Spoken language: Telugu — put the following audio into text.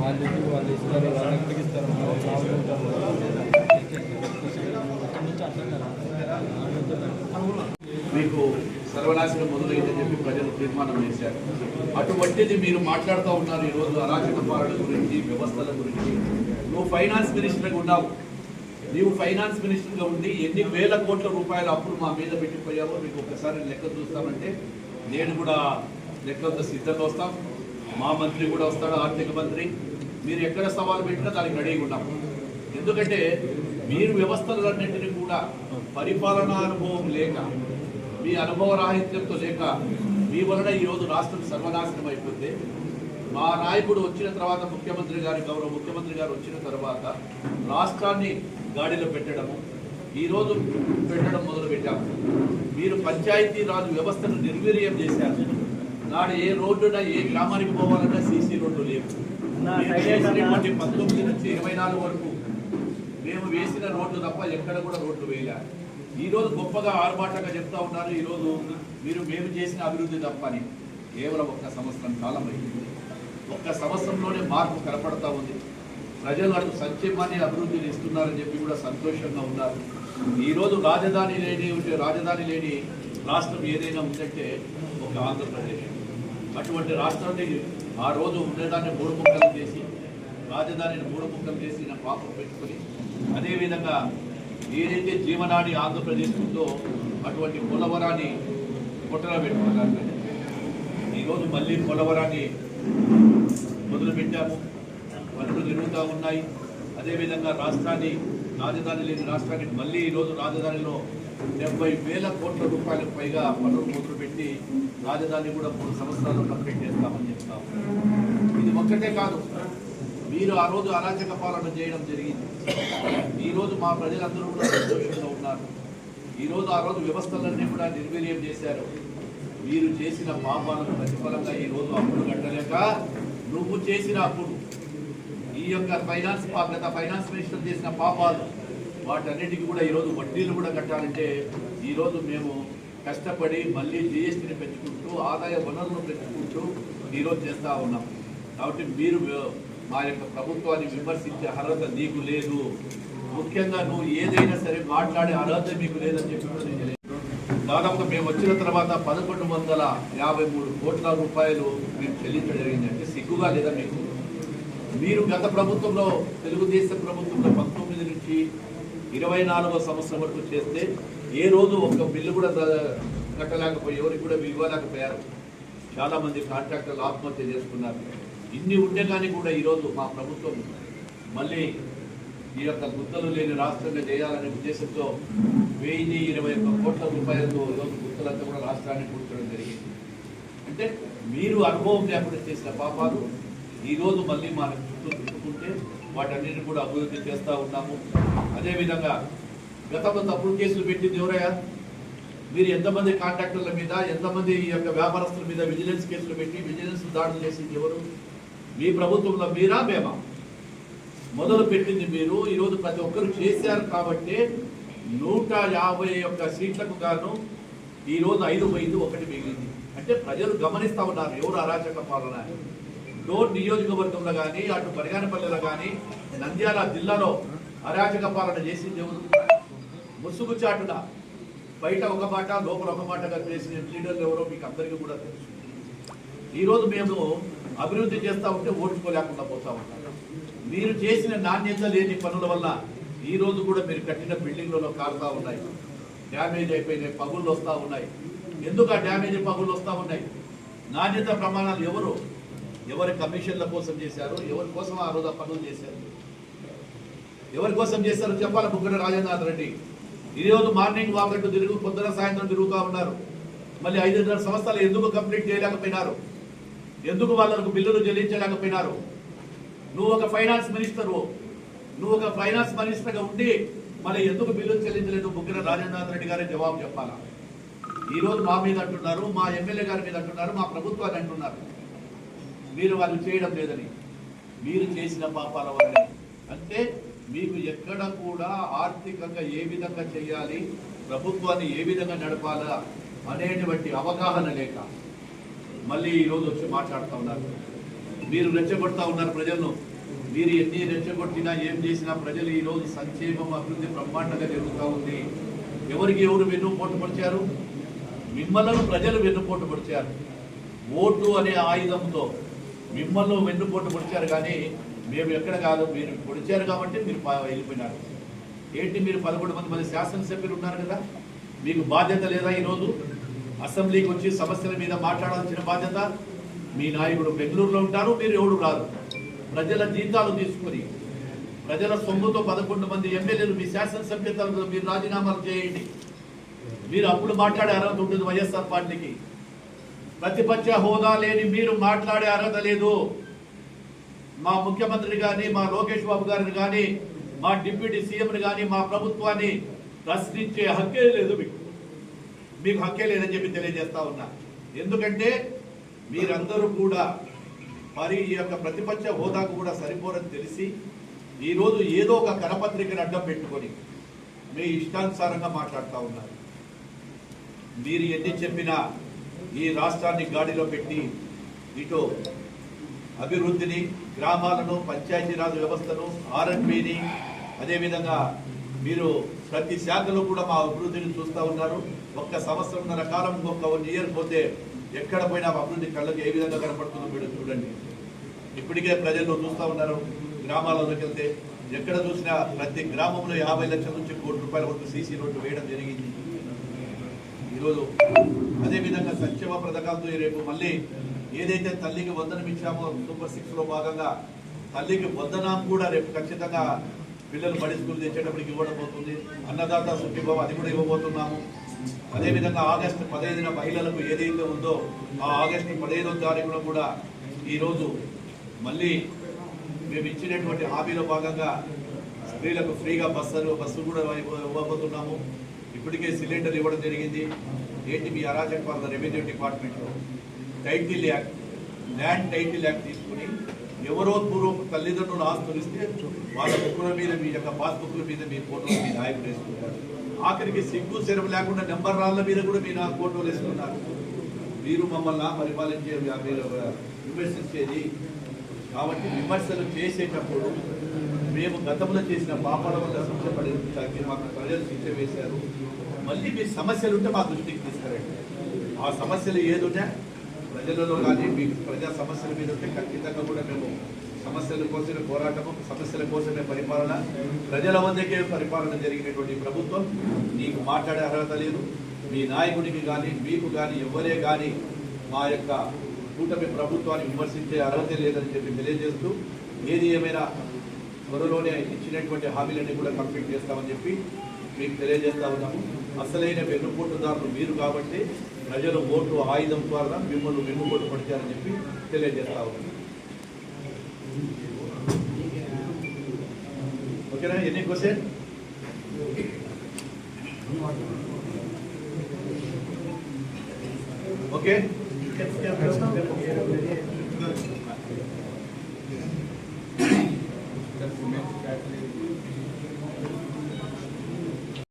వాళ్ళు వాళ్ళు ఇస్తారు వాళ్ళు ఎక్కడికి ఇస్తారు మీకు సర్వనాశనం మొదలైందని చెప్పి ప్రజలు తీర్మానం చేశారు. అటువంటిది మీరు మాట్లాడుతూ ఉన్నారు ఈరోజు అరాచక పాలన గురించి వ్యవస్థల గురించి. నువ్వు ఫైనాన్స్ మినిస్టర్గా ఉన్నావు. నీవు ఫైనాన్స్ మినిస్టర్గా ఉండి ఎన్ని వేల కోట్ల రూపాయల అప్పులు మా మీద పెట్టిపోయావో మీకు ఒకసారి లెక్క చూస్తామంటే నేను కూడా లెక్కలతో సిద్ధంగా వస్తాం. మా మంత్రి కూడా వస్తాడు ఆర్థిక మంత్రి. మీరు ఎక్కడ సవాలు పెట్టినా దానికి రెడీ ఉన్నాం ఎందుకంటే మీరు వ్యవస్థలన్నింటినీ కూడా పరిపాలనా అనుభవం లేక మీ అనుభవ రాహిత్యంతో లేక మీ వలన ఈరోజు రాష్ట్రం సర్వనాశనం అయిపోతే మా నాయకుడు వచ్చిన తర్వాత ముఖ్యమంత్రి గారి గౌరవ ముఖ్యమంత్రి గారు వచ్చిన తర్వాత రాష్ట్రాన్ని గాడిలో పెట్టడము ఈరోజు పెట్టడం మొదలు పెట్టాము మీరు పంచాయతీ రాజు వ్యవస్థను నిర్వీర్యం చేశారు. నాడు ఏ రోడ్డున ఏ గ్రామానికి పోవాలన్నా సీసీ రోడ్డు లేవు. పంతొమ్మిది నుంచి ఇరవై నాలుగు వరకు మేము వేసిన రోడ్లు తప్ప ఎక్కడ కూడా రోడ్లు వేయలే. ఈ రోజు గొప్పగా ఆర్భాటంగా చెప్తా ఉన్నారు. ఈ రోజు మీరు మేము చేసిన అభివృద్ధి తప్ప అని కేవలం ఒక్క సంవత్సరం కాలం అయింది. ఒక్క సంవత్సరంలోనే మార్పు కనపడతా ఉంది. ప్రజలు అటు సంక్షేమాన్ని అభివృద్ధిని ఇస్తున్నారని చెప్పి కూడా సంతోషంగా ఉన్నారు. ఈరోజు రాజధాని లేని ఉంటే రాజధాని లేని రాష్ట్రం ఏదైనా ఉందంటే ఒక ఆంధ్రప్రదేశ్. అటువంటి రాష్ట్రాన్ని ఆ రోజు ఉండేదాన్ని మూడు ముక్కలు చేసి రాజధానిని మూడు ముక్కలు చేసి నా పాపం పెట్టుకుని అదేవిధంగా ఏదైతే జీవనాడి ఆంధ్రప్రదేశ్ ఉందో అటువంటి పోలవరాన్ని పొట్టలో పెట్టుకున్నారు ఈరోజు మళ్ళీ పోలవరాన్ని మొదలుపెట్టాము. పనులు జరుగుతూ ఉన్నాయి. అదేవిధంగా రాష్ట్రాన్ని రాజధాని లేని రాష్ట్రానికి మళ్ళీ ఈరోజు రాజధానిలో డెబ్బై వేల కోట్ల రూపాయలకు పైగా పనులు మొదలు పెట్టి రాజధాని కూడా మూడు సంవత్సరాలు కంప్లీట్ చేస్తామని చెప్తాము ఇది ఒక్కటే కాదు. మీరు ఆ రోజు అరాచక పాలన చేయడం జరిగింది. ఈరోజు మా ప్రజలందరూ కూడా సంతోషంగా ఉన్నారు. ఈ రోజు ఆ రోజు వ్యవస్థలన్నీ కూడా నిర్వీర్యం చేశారు. మీరు చేసిన పాపాలకు ప్రతిఫలంగా ఈ రోజు అప్పులు కట్టలేక నువ్వు చేసిన అప్పుడు ఈ యొక్క ఫైనాన్స్ గత ఫైనాన్స్ మినిస్టర్ చేసిన పాపాలు వాటన్నిటికీ కూడా ఈరోజు వడ్డీలు కూడా కట్టాలంటే ఈరోజు మేము కష్టపడి మళ్ళీ జిఎస్టీని పెంచుకుంటూ ఆదాయ వనరులను పెంచుకుంటూ ఈరోజు చేస్తూ ఉన్నాం. కాబట్టి మీరు మా యొక్క ప్రభుత్వాన్ని విమర్శించే అర్హత నీకు లేదు. ముఖ్యంగా నువ్వు ఏదైనా సరే మాట్లాడే అర్హత మీకు లేదని చెప్పి దాదాపు దాదాపుగా మేము వచ్చిన తర్వాత పదకొండు వందల యాభై మూడు కోట్ల రూపాయలు మేము చెల్లించడం జరిగిందంటే సిగ్గుగా లేదా మీకు? మీరు గత ప్రభుత్వంలో తెలుగుదేశం ప్రభుత్వంలో పంతొమ్మిది నుంచి ఇరవై నాలుగో సంవత్సరం వరకు చేస్తే ఏ రోజు ఒక్క బిల్లు కూడా కట్టలేకపోయి ఎవరికి కూడా ఇవ్వలేకపోయారు. చాలామంది కాంట్రాక్టర్లు ఆత్మహత్య చేసుకున్నారు. ఇన్ని ఉండే కానీ కూడా ఈరోజు మా ప్రభుత్వం మళ్ళీ ఈ యొక్క గుత్తలు లేని రాష్ట్రంగా చేయాలనే ఉద్దేశంతో వెయ్యి ఇరవై ఒక్క కోట్ల రూపాయలతో ఈరోజు గుత్తలంతా కూడా రాష్ట్రాన్ని కూర్చోవడం జరిగింది. అంటే మీరు అనుభవం లేకుండా చేసిన పాపాలు ఈరోజు మళ్ళీ మన చుట్టూ తిప్పుకుంటే వాటన్నిటిని కూడా అభివృద్ధి చేస్తూ ఉన్నాము. అదేవిధంగా గతంలో తప్పుడు కేసులు పెట్టింది ఎవరయ్యా మీరు ఎంతమంది కాంట్రాక్టర్ల మీద ఎంతమంది ఈ యొక్క వ్యాపారస్తుల మీద విజిలెన్స్ కేసులు పెట్టి విజిలెన్స్ దాడులు చేసింది ఎవరు? మీ ప్రభుత్వంలో మీరా మేమా? మొదలు పెట్టింది మీరు. ఈరోజు ప్రతి ఒక్కరు చేశారు కాబట్టి నూట యాభై ఒక్క సీట్లకు గాను ఈరోజు ఐదు పోయింది ఒకటి మిగిలింది. అంటే ప్రజలు గమనిస్తా ఉన్నారు ఎవరు అరాచక పాలన. డోర్ నియోజకవర్గంలో కానీ అటు బరిగానపల్లిలో కానీ నంద్యాల జిల్లాలో అరాచక పాలన చేసి ఎవరు ముసుగు చాటున బయట ఒక మాట లోపల ఒక మాటగా చేసిన లీడర్లు ఎవరో మీకు అందరికీ కూడా తెలుసు. ఈరోజు మేము అభివృద్ధి చేస్తూ ఉంటే ఓడ్చుకోలేకుండా పోతా ఉంటాం. మీరు చేసిన నాణ్యత లేని పనుల వల్ల ఈరోజు కూడా మీరు కట్టిన బిల్డింగ్లలో కారుతా ఉన్నాయి. డ్యామేజ్ అయిపోయినాయి పగుళ్ళు వస్తూ ఉన్నాయి. ఎందుకు ఆ డ్యామేజ్ పగుళ్ళు వస్తూ ఉన్నాయి? నాణ్యత ప్రమాణాలు ఎవరు ఎవరి కమిషన్ల కోసం చేశారు ఎవరి కోసం ఆ రోజు ఆ పనులు చేశారు? ఎవరి కోసం చేశారో చెప్పాలి బుగ్గడ రాజేంద్రనాథ్ రెడ్డి? ఈరోజు మార్నింగ్ వాకట్టు తిరుగు పొద్దున సాయంత్రం తిరుగుతూ ఉన్నారు. మళ్ళీ ఐదున్నర సంవత్సరాలు ఎందుకు కంప్లీట్ చేయలేకపోయినారు? ఎందుకు వాళ్ళకు బిల్లులు చెల్లించలేకపోయినారు? నువ్వు ఒక ఫైనాన్స్ మినిస్టరు నువ్వు ఒక ఫైనాన్స్ మినిస్టర్గా ఉండి మళ్ళీ ఎందుకు బిల్లులు చెల్లించలేదు బుగ్గిన రాజేంద్రనాథ్ రెడ్డి గారే? జవాబు చెప్పాలా? ఈరోజు మా మీద అంటున్నారు మా ఎమ్మెల్యే గారి మీద అంటున్నారు మా ప్రభుత్వాన్ని అంటున్నారు. మీరు వాళ్ళు చేయడం లేదని. మీరు చేసిన పాపాల వల్లే అంటే మీకు ఎక్కడ కూడా ఆర్థికంగా ఏ విధంగా చేయాలి ప్రభుత్వాన్ని ఏ విధంగా నడపాలా అనేటువంటి అవగాహన లేక మళ్ళీ ఈరోజు వచ్చి మాట్లాడుతూ ఉన్నారు. మీరు రెచ్చగొడతా ఉన్నారు ప్రజలను. మీరు ఎన్ని రెచ్చగొట్టినా ఏం చేసినా ప్రజలు ఈరోజు సంక్షేమం అభివృద్ధి బ్రహ్మాండంగా జరుగుతూ ఉంది. ఎవరికి ఎవరు వెన్నుపోటు పొడిచారు? మిమ్మల్ని ప్రజలు వెన్నుపోటు పొడిచారు. ఓటు అనే ఆయుధంతో మిమ్మల్ని వెన్నుపోటు పొడిచారు కానీ మేము ఎక్కడ కాదు మీరు పొడిచారు కాబట్టి మీరు వెళ్ళిపోయినారు. ఏంటి మీరు పదకొండు మంది మంది శాసనసభ్యులు ఉన్నారు కదా? మీకు బాధ్యత లేదా ఈరోజు? అసెంబ్లీకి వచ్చి సమస్యల మీద మాట్లాడాల్సిన బాధ్యత మీ నాయకుడు బెంగళూరులో ఉంటారు మీరు ఎవడు రాదు ప్రజల జీతాలు తీసుకొని ప్రజల సొమ్ముతో పదకొండు మంది ఎమ్మెల్యేలు మీ శాసనసభ్యతలు మీరు రాజీనామాలు చేయండి. మీరు అప్పుడు మాట్లాడే అర్హత ఉంటుంది వైఎస్ఆర్ పార్టీకి. ప్రతిపక్ష హోదా లేని మీరు మాట్లాడే అర్హత లేదు. మా ముఖ్యమంత్రిని కానీ మా లోకేష్ బాబు గారిని కానీ మా డిప్యూటీ సీఎంని కానీ మా ప్రభుత్వాన్ని ప్రశ్నించే హక్కే లేదు మీకు. మీకు హక్కే లేదని చెప్పి తెలియజేస్తా ఉన్నా. ఎందుకంటే మీరందరూ కూడా మరి ఈ యొక్క ప్రతిపక్ష హోదాకు కూడా సరిపోరని తెలిసి ఈరోజు ఏదో ఒక కరపత్రికను అడ్డం పెట్టుకొని మీ ఇష్టానుసారంగా మాట్లాడుతూ ఉన్నారు. మీరు ఎన్ని చెప్పినా ఈ రాష్ట్రాన్ని గాడిలో పెట్టి ఇటు అభివృద్ధిని గ్రామాలను పంచాయతీరాజ్ వ్యవస్థను ఆర్ఎంపీని అదేవిధంగా మీరు ప్రతి శాఖలో కూడా మా అభివృద్ధిని చూస్తూ ఉన్నారు. ఒక్క సంవత్సరంన్నర కాలం ఒక్క వన్ ఇయర్ పోతే ఎక్కడ పోయినా అభివృద్ధి కళ్ళకి ఏ విధంగా కనపడుతుందో మీరు చూడండి. ఇప్పటికే ప్రజలు చూస్తూ ఉన్నారు గ్రామాలలోకి వెళ్తే ఎక్కడ చూసినా ప్రతి గ్రామంలో యాభై లక్షల నుంచి కోటి రూపాయల వరకు సీసీ రోడ్డు వేయడం జరిగింది. ఈరోజు అదేవిధంగా సంక్షేమ పథకాలతో రేపు మళ్ళీ ఏదైతే తల్లికి వందనం ఇచ్చామో సూపర్ సిక్స్లో భాగంగా తల్లికి వందనం కూడా రేపు ఖచ్చితంగా పిల్లలు బడి స్కూల్ తెచ్చేటప్పటికి ఇవ్వడం పోతుంది. అన్నదాత సుఖీభావం అది కూడా ఇవ్వబోతున్నాము. అదేవిధంగా ఆగస్టు పదహైదున మహిళలకు ఏదైతే ఉందో ఆ ఆగస్టు పదహైదో తారీఖున కూడా ఈరోజు మళ్ళీ మేము ఇచ్చినటువంటి హామీలో భాగంగా స్త్రీలకు ఫ్రీగా బస్సు బస్సు కూడా ఇవ్వబోతున్నాము. ఇప్పటికే సిలిండర్ ఇవ్వడం జరిగింది. ఏంటి మీ అరాచక పాలన రెవెన్యూ డిపార్ట్మెంట్లో? Title act land title act తీసుకుని ఎవరో పూర్వం తల్లిదండ్రులు ఆస్తులు ఇస్తే వాళ్ళ బుక్కుల మీద మీ యొక్క పాస్బుక్ల మీద మీ ఫోటోలు మీ నాయకులు వేసుకుంటారు. ఆఖరికి సిగ్గు సెరవు లేకుండా నెంబర్ రాళ్ళ మీద కూడా మీ నా ఫోటోలు వేసుకున్నారు. మీరు మమ్మల్ని పరిపాలించే మీరు విమర్శించేది. కాబట్టి విమర్శలు చేసేటప్పుడు మేము గతంలో చేసిన పాపాల వల్ల శిక్ష పడి మాకు ప్రజలు శిక్ష వేశారు. మళ్ళీ మీ సమస్యలు ఉంటే మా దృష్టికి తీసుకురండి. ఆ సమస్యలు ఏదున్నా ప్రజలలో కానీ మీ ప్రజా సమస్యల మీద ఉంటే ఖచ్చితంగా కూడా మేము సమస్యల కోసమే పోరాటము సమస్యల కోసమే పరిపాలన ప్రజల వద్దకే పరిపాలన జరిగినటువంటి ప్రభుత్వం నీకు మాట్లాడే అర్హత లేదు. మీ నాయకుడికి కానీ మీకు కానీ ఎవరే కానీ మా యొక్క కూటమి ప్రభుత్వాన్ని విమర్శించే అర్హత లేదని చెప్పి తెలియజేస్తూ ఏది ఏమైనా త్వరలోనే ఇచ్చినటువంటి హామీలన్నీ కూడా కంప్లీట్ చేస్తామని చెప్పి మీకు తెలియజేస్తా ఉన్నాము. అసలైన వెన్నుపోటుదారులు మీరు కాబట్టి ప్రజలు ఓటు ఆయుధం ద్వారా మిమ్మల్ని వెన్నుపోటు పడిచారని చెప్పి తెలియజేస్తా ఉన్నాము. ఓకేనా? ఎన్ని క్వశ్చన్? ఓకే.